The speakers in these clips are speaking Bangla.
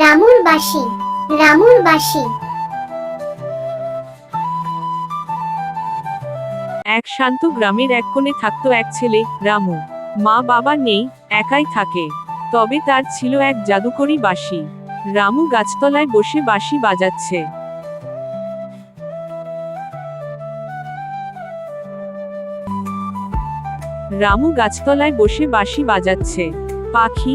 রামুর বাসি রামুর বাসি এক শান্ত গ্রামের এক কোণে থাকতো এক ছেলে, রামু। মা বাবা নেই, একাই থাকে। তবে তার ছিল এক জাদুকরি বাঁশি। রামু গাছতলায় বসে বাঁশি বাজাচ্ছে। রামু গাছতলায় বসে বাঁশি বাজাচ্ছে। পাখি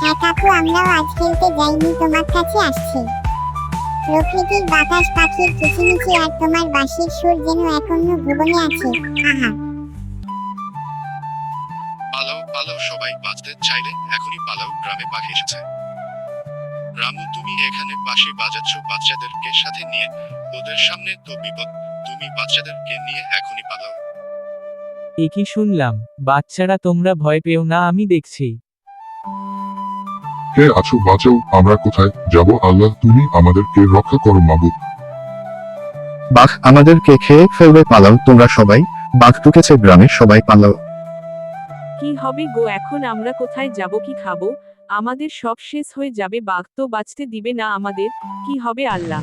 হ্যাঁ কাকু আমরাও আজ খেলতে যাইনি তোমার কাছে আসছি। প্রকৃতির বাতাস পাখির কিচিমিচি আর তোমার বাঁশির সুর যেন ভুবনে আছে। আহা। পালাও পালাও সবাই বাঁচতে চাইলে এখনই পালাও গ্রামে পাখি এসেছে। রামু তুমি এখানে বাঁশি বাজাচ্ছ বাচ্চাদেরকে সাথে নিয়ে। ওদের সামনে তো বিপদ তুমি বাচ্চাদেরকে নিয়ে এখনই পালাও। একই শুনলাম? বাচ্চারা তোমরা ভয় পেও না আমি দেখছি। কে আছো বাঁচাও আমরা কোথায় যাব? আল্লাহ তুমি আমাদেরকে রক্ষা করো মাবুদ। বাঘ আমাদেরকে খেয়ে ফেলবে পালাও তোমরা সবাই। বাঘ ঢুকেছে গ্রামে সবাই পালাও। কি হবে গো এখন আমরা কোথায় যাব কি খাব? আমাদের সব শেষ হয়ে যাবে বাঘ তো বাঁচতে দিবে না আমাদের। কি হবে আল্লাহ?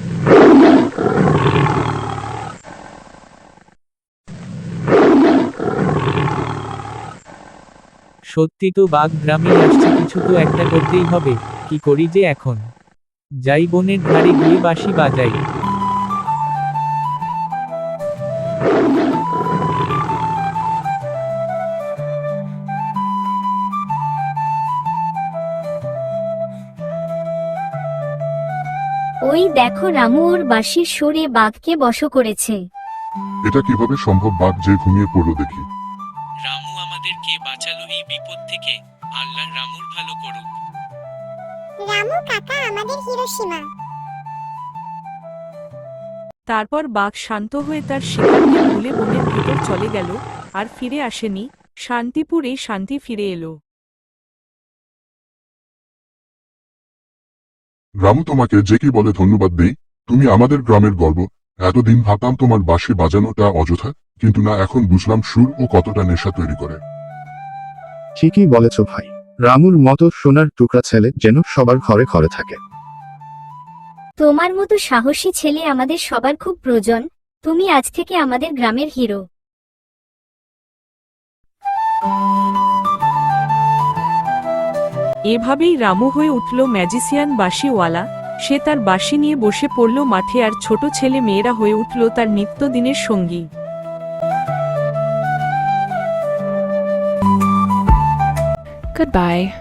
সত্যি তো বাঘ গ্রামে আসছে কিছু তো একটা করতেই হবে কি করি যে এখন? যাই বনের ধারে গিয়ে বাঁশি বাজাই। ওই দেখো রামু ওর বাঁশির সুরে বাঘকে বশ করেছে। এটা কীভাবে সম্ভব বাঘ যে ঘুমিয়ে পড়ল দেখি। রামু আমাদেরকে বাঁচালো এই বিপদ থেকে। আল্লাহ রামুর ভালো করুক। রামু কাকা আমাদের হিরোশিমা তারপর বাঘ শান্ত হয়ে তার শিকারকে ভুলে বনের ভিতর চলে গেল আর ফিরে আসেনি। শান্তিপুরে শান্তি ফিরে এলো। রামু তোমাকে যে কি বলে ধন্যবাদ দেই। তুমি আমাদের গ্রামের গর্ব। এতদিন ভাবতাম তোমার বাঁশি বাজানোটা অযথা কিন্তু না এখন বুঝলাম সুর ও কতটা নেশা তৈরি করে। ঠিকই বলেছ ভাই। রামুর মতো সোনার টুকরা ছেলে যেন সবার ঘরে ঘরে থাকে। তোমার মতো সাহসী ছেলে আমাদের সবার খুব প্রয়োজন তুমি আজ থেকে আমাদের গ্রামের হিরো। এভাবেই রামু হয়ে উঠল ম্যাজিসিয়ান বাঁশিওয়ালা। সে তার বাঁশি নিয়ে বসে পড়ল মাঠে আর ছোট ছেলে মেয়েরা হয়ে উঠল তার নিত্যদিনের সঙ্গী Goodbye.